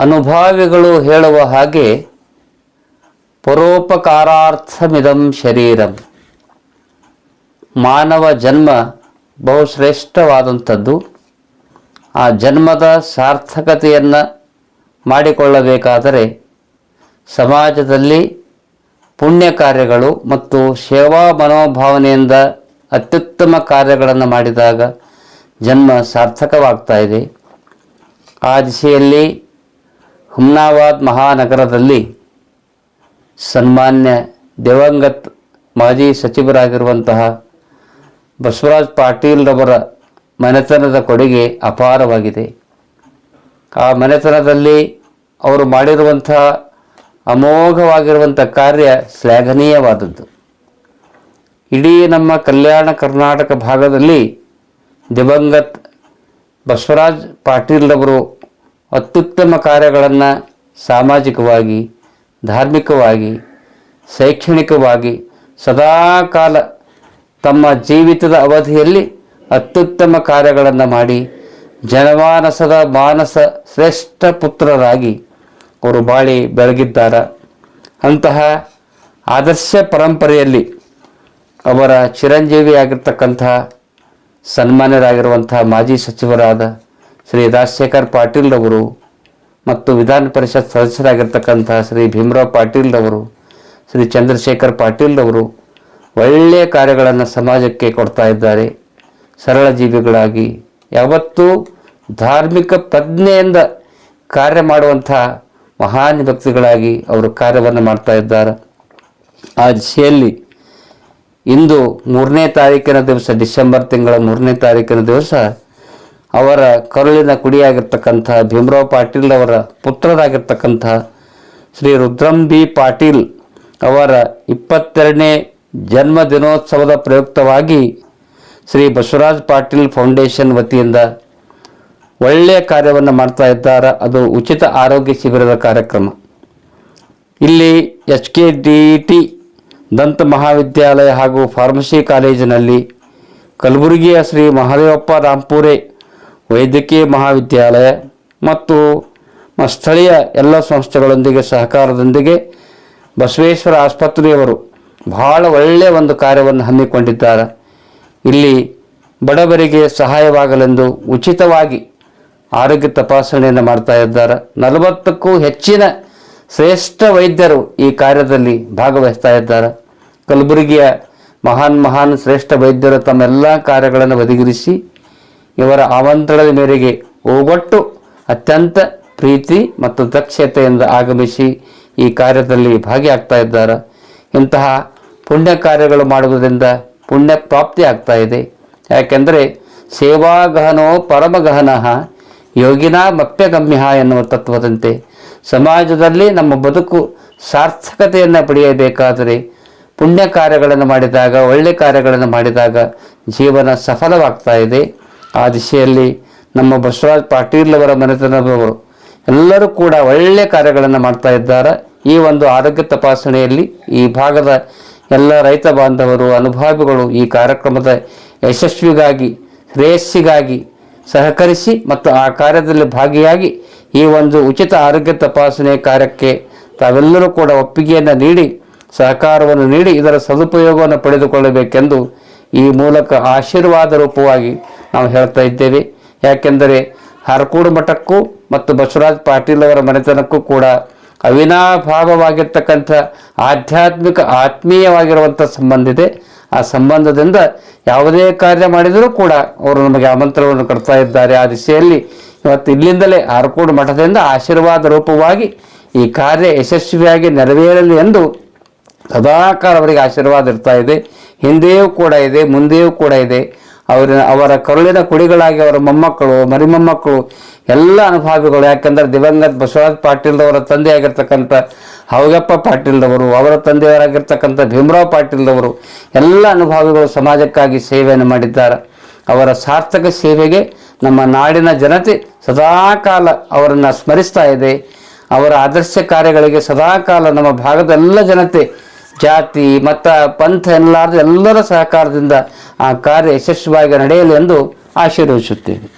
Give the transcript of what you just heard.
ಅನುಭಾವಿಗಳು ಹೇಳುವ ಹಾಗೆ ಪರೋಪಕಾರಾರ್ಥಮಿದಂ ಶರೀರಂ. ಮಾನವ ಜನ್ಮ ಬಹುಶ್ರೇಷ್ಠವಾದಂಥದ್ದು. ಆ ಜನ್ಮದ ಸಾರ್ಥಕತೆಯನ್ನು ಮಾಡಿಕೊಳ್ಳಬೇಕಾದರೆ ಸಮಾಜದಲ್ಲಿ ಪುಣ್ಯ ಕಾರ್ಯಗಳು ಮತ್ತು ಸೇವಾ ಮನೋಭಾವನೆಯಿಂದ ಅತ್ಯುತ್ತಮ ಕಾರ್ಯಗಳನ್ನು ಮಾಡಿದಾಗ ಜನ್ಮ ಸಾರ್ಥಕವಾಗ್ತಾ ಇದೆ. ಆ ದಿಶೆಯಲ್ಲಿ ಹುಮ್ನಾಬಾದ್ ಮಹಾನಗರದಲ್ಲಿ ಸನ್ಮಾನ್ಯ ದಿವಂಗತ್ ಮಾಜಿ ಸಚಿವರಾಗಿರುವಂತಹ ಬಸವರಾಜ್ ಪಾಟೀಲ್ರವರ ಮನೆತನದ ಕೊಡುಗೆ ಅಪಾರವಾಗಿದೆ. ಆ ಮನೆತನದಲ್ಲಿ ಅವರು ಮಾಡಿರುವಂತಹ ಅಮೋಘವಾಗಿರುವಂಥ ಕಾರ್ಯ ಶ್ಲಾಘನೀಯವಾದದ್ದು. ಇಡೀ ನಮ್ಮ ಕಲ್ಯಾಣ ಕರ್ನಾಟಕ ಭಾಗದಲ್ಲಿ ದಿವಂಗತ್ ಬಸವರಾಜ್ ಪಾಟೀಲ್ರವರು ಅತ್ಯುತ್ತಮ ಕಾರ್ಯಗಳನ್ನು ಸಾಮಾಜಿಕವಾಗಿ, ಧಾರ್ಮಿಕವಾಗಿ, ಶೈಕ್ಷಣಿಕವಾಗಿ ಸದಾಕಾಲ ತಮ್ಮ ಜೀವಿತದ ಅವಧಿಯಲ್ಲಿ ಅತ್ಯುತ್ತಮ ಕಾರ್ಯಗಳನ್ನು ಮಾಡಿ ಜನಮಾನಸದ ಮಾನಸ ಶ್ರೇಷ್ಠ ಪುತ್ರರಾಗಿ ಅವರು ಬಾಳಿ ಬೆಳಗಿದ್ದಾರೆ. ಅಂತಹ ಆದರ್ಶ ಪರಂಪರೆಯಲ್ಲಿ ಅವರ ಚಿರಂಜೀವಿಯಾಗಿರ್ತಕ್ಕಂಥ ಸನ್ಮಾನ್ಯರಾಗಿರುವಂಥ ಮಾಜಿ ಸಚಿವರಾದ ಶ್ರೀ ರಾಜಶೇಖರ್ ಪಾಟೀಲ್ರವರು ಮತ್ತು ವಿಧಾನ ಪರಿಷತ್ ಸದಸ್ಯರಾಗಿರ್ತಕ್ಕಂತಹ ಶ್ರೀ ಭೀಮರಾವ್ ಪಾಟೀಲ್ರವರು ಶ್ರೀ ಚಂದ್ರಶೇಖರ್ ಪಾಟೀಲ್ರವರು ಒಳ್ಳೆಯ ಕಾರ್ಯಗಳನ್ನು ಸಮಾಜಕ್ಕೆ ಕೊಡ್ತಾ ಇದ್ದಾರೆ. ಸರಳ ಜೀವಿಗಳಾಗಿ. ಯಾವತ್ತೂ ಧಾರ್ಮಿಕ ಪ್ರಜ್ಞೆಯಿಂದ ಕಾರ್ಯ ಮಾಡುವಂಥ ಮಹಾನ್ ವ್ಯಕ್ತಿಗಳಾಗಿ ಅವರು ಕಾರ್ಯವನ್ನು ಮಾಡ್ತಾ ಇದ್ದಾರೆ. ಆ ದಿಶೆಯಲ್ಲಿ ಇಂದು ಮೂರನೇ ತಾರೀಕಿನ ದಿವಸ, ಡಿಸೆಂಬರ್ ತಿಂಗಳ ಮೂರನೇ ತಾರೀಕಿನ ದಿವಸ ಅವರ ಕರುಳಿನ ಕುಡಿಯಾಗಿರ್ತಕ್ಕಂಥ ಭೀಮರಾವ್ ಪಾಟೀಲ್ ಅವರ ಪುತ್ರರಾಗಿರ್ತಕ್ಕಂಥ ಶ್ರೀ ರುದ್ರಂಬಿ ಪಾಟೀಲ್ ಅವರ ಇಪ್ಪತ್ತೆರಡನೇ ಜನ್ಮ ದಿನೋತ್ಸವದ ಪ್ರಯುಕ್ತವಾಗಿ ಶ್ರೀ ಬಸವರಾಜ್ ಪಾಟೀಲ್ ಫೌಂಡೇಶನ್ ವತಿಯಿಂದ ಒಳ್ಳೆಯ ಕಾರ್ಯವನ್ನು ಮಾಡ್ತಾ ಇದ್ದಾರೆ. ಅದು ಉಚಿತ ಆರೋಗ್ಯ ಶಿಬಿರದ ಕಾರ್ಯಕ್ರಮ. ಇಲ್ಲಿ ಎಚ್ ಕೆ ಡಿ ಟಿ ದಂತ ಮಹಾವಿದ್ಯಾಲಯ ಹಾಗೂ ಫಾರ್ಮಸಿ ಕಾಲೇಜಿನಲ್ಲಿ ಕಲಬುರಗಿಯ ಶ್ರೀ ಮಹಾದೇವಪ್ಪ ರಾಂಪುರೆ ವೈದ್ಯಕೀಯ ಮಹಾವಿದ್ಯಾಲಯ ಮತ್ತು ಸ್ಥಳೀಯ ಎಲ್ಲ ಸಂಸ್ಥೆಗಳೊಂದಿಗೆ ಸಹಕಾರದೊಂದಿಗೆ ಬಸವೇಶ್ವರ ಆಸ್ಪತ್ರೆಯವರು ಬಹಳ ಒಳ್ಳೆಯ ಒಂದು ಕಾರ್ಯವನ್ನು ಹಮ್ಮಿಕೊಂಡಿದ್ದಾರೆ. ಇಲ್ಲಿ ಬಡವರಿಗೆ ಸಹಾಯವಾಗಲೆಂದು ಉಚಿತವಾಗಿ ಆರೋಗ್ಯ ತಪಾಸಣೆಯನ್ನು ಮಾಡ್ತಾ ಇದ್ದಾರೆ. ನಲವತ್ತಕ್ಕೂ ಹೆಚ್ಚಿನ ಶ್ರೇಷ್ಠ ವೈದ್ಯರು ಈ ಕಾರ್ಯದಲ್ಲಿ ಭಾಗವಹಿಸ್ತಾ ಇದ್ದಾರೆ. ಕಲಬುರಗಿಯ ಮಹಾನ್ ಮಹಾನ್ ಶ್ರೇಷ್ಠ ವೈದ್ಯರು ತಮ್ಮೆಲ್ಲ ಕಾರ್ಯಗಳನ್ನು ಬದಿಗಿರಿಸಿ ಇವರ ಆಮಂತ್ರಣದ ಮೇರೆಗೆ ಓಗೊಟ್ಟು ಅತ್ಯಂತ ಪ್ರೀತಿ ಮತ್ತು ದಕ್ಷತೆಯಿಂದ ಆಗಮಿಸಿ ಈ ಕಾರ್ಯದಲ್ಲಿ ಭಾಗಿಯಾಗ್ತಾ ಇದ್ದಾರೆ. ಇಂತಹ ಪುಣ್ಯ ಕಾರ್ಯಗಳು ಮಾಡುವುದರಿಂದ ಪುಣ್ಯ ಪ್ರಾಪ್ತಿ ಆಗ್ತಾ ಇದೆ. ಯಾಕೆಂದರೆ ಸೇವಾಗಹನೋ ಪರಮಗಹನಃ ಯೋಗಿನ ಮಪ್ಯಗಮ್ಯ ಎನ್ನುವ ತತ್ವದಂತೆ ಸಮಾಜದಲ್ಲಿ ನಮ್ಮ ಬದುಕು ಸಾರ್ಥಕತೆಯನ್ನು ಪಡೆಯಬೇಕಾದರೆ ಪುಣ್ಯ ಕಾರ್ಯಗಳನ್ನು ಮಾಡಿದಾಗ ಒಳ್ಳೆ ಕಾರ್ಯಗಳನ್ನು ಮಾಡಿದಾಗ ಜೀವನ ಸಫಲವಾಗ್ತಾ ಇದೆ. ಆ ದಿಶೆಯಲ್ಲಿ ನಮ್ಮ ಬಸವರಾಜ್ ಪಾಟೀಲ್ ಅವರ ಮನೆತನದವರು ಎಲ್ಲರೂ ಕೂಡ ಒಳ್ಳೆಯ ಕಾರ್ಯಗಳನ್ನು ಮಾಡ್ತಾ ಇದ್ದಾರೆ. ಈ ಒಂದು ಆರೋಗ್ಯ ತಪಾಸಣೆಯಲ್ಲಿ ಈ ಭಾಗದ ಎಲ್ಲ ರೈತ ಬಾಂಧವರು, ಅನುಭಾವಿಗಳು ಈ ಕಾರ್ಯಕ್ರಮದ ಯಶಸ್ವಿಗಾಗಿ, ಶ್ರೇಯಸ್ಸಿಗಾಗಿ ಸಹಕರಿಸಿ ಮತ್ತು ಆ ಕಾರ್ಯದಲ್ಲಿ ಭಾಗಿಯಾಗಿ ಈ ಒಂದು ಉಚಿತ ಆರೋಗ್ಯ ತಪಾಸಣೆ ಕಾರ್ಯಕ್ಕೆ ತಾವೆಲ್ಲರೂ ಕೂಡ ಒಪ್ಪಿಗೆಯನ್ನು ನೀಡಿ, ಸಹಕಾರವನ್ನು ನೀಡಿ ಇದರ ಸದುಪಯೋಗವನ್ನು ಪಡೆದುಕೊಳ್ಳಬೇಕೆಂದು ಈ ಮೂಲಕ ಆಶೀರ್ವಾದ ರೂಪವಾಗಿ ನಾವು ಹೇಳ್ತಾ ಇದ್ದೇವೆ. ಯಾಕೆಂದರೆ ಹರಕೂಡು ಮಠಕ್ಕೂ ಮತ್ತು ಬಸವರಾಜ್ ಪಾಟೀಲ್ ಅವರ ಮನೆತನಕ್ಕೂ ಕೂಡ ಅವಿನಾಭಾವವಾಗಿರ್ತಕ್ಕಂಥ ಆಧ್ಯಾತ್ಮಿಕ ಆತ್ಮೀಯವಾಗಿರುವಂಥ ಸಂಬಂಧ ಇದೆ. ಆ ಸಂಬಂಧದಿಂದ ಯಾವುದೇ ಕಾರ್ಯ ಮಾಡಿದರೂ ಕೂಡ ಅವರು ನಮಗೆ ಆಮಂತ್ರಣವನ್ನು ಕೊಡ್ತಾ ಇದ್ದಾರೆ. ಆ ದಿಶೆಯಲ್ಲಿ ಇವತ್ತು ಇಲ್ಲಿಂದಲೇ ಆರಕೋಡು ಮಠದಿಂದ ಆಶೀರ್ವಾದ ರೂಪವಾಗಿ ಈ ಕಾರ್ಯ ಯಶಸ್ವಿಯಾಗಿ ನೆರವೇರಲಿ ಎಂದು ಸದಾಕಾಲ ಅವರಿಗೆ ಆಶೀರ್ವಾದ ಇರ್ತಾ ಇದೆ. ಹಿಂದೆಯೂ ಕೂಡ ಇದೆ, ಮುಂದೆಯೂ ಕೂಡ ಇದೆ. ಅವರ ಅವರ ಕರುಳಿನ ಕುಡಿಗಳಾಗಿ ಅವರ ಮೊಮ್ಮಕ್ಕಳು, ಮರಿಮೊಮ್ಮಕ್ಕಳು, ಎಲ್ಲ ಅನುಭಾವಿಗಳು. ಯಾಕಂದ್ರೆ ದಿವಂಗತ ಬಸವರಾಜ್ ಪಾಟೀಲ್ರವರ ತಂದೆಯಾಗಿರ್ತಕ್ಕಂಥ ಹೌಗಪ್ಪ ಪಾಟೀಲ್ರವರು, ಅವರ ತಂದೆಯವರಾಗಿರ್ತಕ್ಕಂಥ ಭೀಮರಾವ್ ಪಾಟೀಲ್ರವರು, ಎಲ್ಲ ಅನುಭಾವಿಗಳು ಸಮಾಜಕ್ಕಾಗಿ ಸೇವೆಯನ್ನು ಮಾಡಿದ್ದಾರೆ. ಅವರ ಸಾರ್ಥಕ ಸೇವೆಗೆ ನಮ್ಮ ನಾಡಿನ ಜನತೆ ಸದಾಕಾಲ ಅವರನ್ನು ಸ್ಮರಿಸ್ತಾ ಇದೆ. ಅವರ ಆದರ್ಶ ಕಾರ್ಯಗಳಿಗೆ ಸದಾಕಾಲ ನಮ್ಮ ಭಾಗದ ಎಲ್ಲ ಜನತೆ ಜಾತಿ ಮತ ಪಂಥ ಎಲ್ಲಾರ್ದು ಎಲ್ಲರ ಸಹಕಾರದಿಂದ ಆ ಕಾರ್ಯ ಯಶಸ್ವಿಯಾಗಿ ನಡೆಯಲಿ ಎಂದು ಆಶೀರ್ವದಿಸುತ್ತೇವೆ